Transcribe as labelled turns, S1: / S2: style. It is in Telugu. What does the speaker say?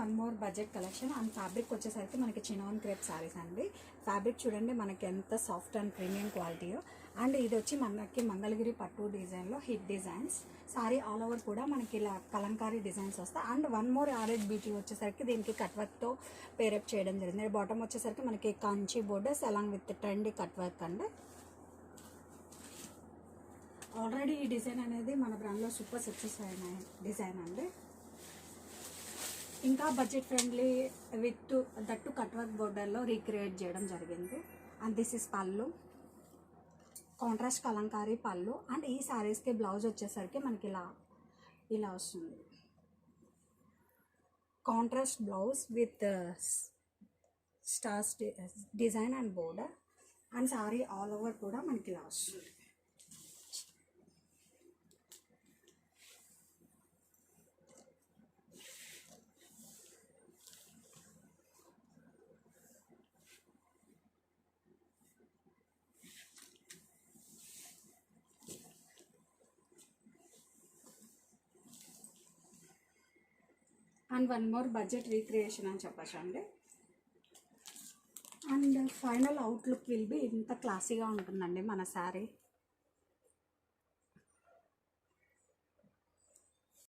S1: One more budget collection and fabric వచ్చేసరికి మనకి చినోన్ క్రేప్ సారీస్ అండి. ఫ్యాబ్రిక్ చూడండి మనకి ఎంత సాఫ్ట్ అండ్ ప్రీమియం క్వాలిటీయో అండ్ ఇది వచ్చి మనకి మంగళగిరి పట్టు డిజైన్లో hit designs. Sari all over కూడా మనకి ఇలా కలంకారీ డిజైన్స్ వస్తాయి. అండ్ వన్ మోర్ ఆరెడ్ బ్యూటీ వచ్చేసరికి దీనికి కట్ వర్క్తో పేరప్ చేయడం జరిగింది. బాటమ్ వచ్చేసరికి మనకి Kanchi borders along with trendy cut work అండి. ఆల్రెడీ ఈ డిజైన్ అనేది మన బ్రాండ్లో సూపర్ సక్సెస్ అయిన డిజైన్ అండి. ఇంకా budget friendly with that cut work బోర్డర్లో రీక్రియేట్ చేయడం జరిగింది. And this is pallu contrast kalamkari pallu and ఈ శారీస్కి బ్లౌజ్ వచ్చేసరికి మనకి ఇలా ఇలా వస్తుంది. Contrast blouse with stars design and border and sari all over కూడా మనకి ఇలా వస్తుంది. And one more budget recreation అని చెప్పచ్చు అండి. And final outlook will be ఇంత క్లాసీగా ఉంటుందండి మన శారీ.